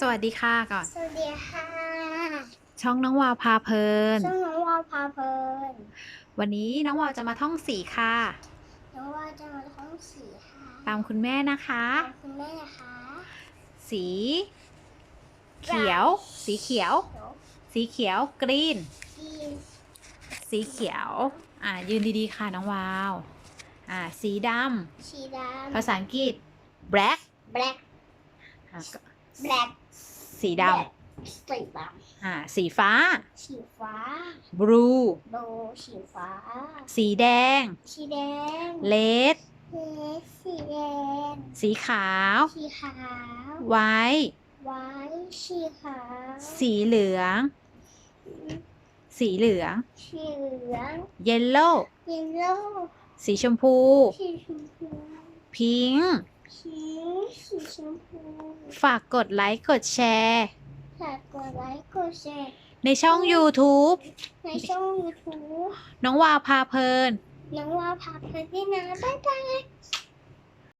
สวัสดีค่ะก่อน สวัสดีค่ะ ช่องน้องวาวพาเพลิน ช่องน้องวาวพาเพลิน วันนี้น้องวาวจะมาท่องสีค่ะ น้องวาวจะมาท้องสีค่ะ ตามคุณแม่นะคะ ตามคุณแม่นะคะ สี เขียว สีเขียวเดี๋ยวสีเขียวกรีนที่สีเขียว อ่ายืนดีๆค่ะน้องวาว อ่า สีดชีดำภาษาอังกฤษ black ำ black อ่าก็ black สีดสีดำอ่า สีฟ้าำสีฟ้า blue โบสีฟ้า สีแดง สีแดง red เล็กสีแดง สีขาว สีขาว white ไว้สีขาวสีเหลือง สีเหลือง สีเหลือง yellow เยลโล่สีชมพู สีชมพู pink สีสีชมพูฝากกดไลค์กดแชร์ ฝากกดไลค์กดแชร์ในช่อง YouTube ในช่อง YouTube น้องวาวพาเพลิน น้องว่าพาเพลินด้วยนะบ๊ายบาย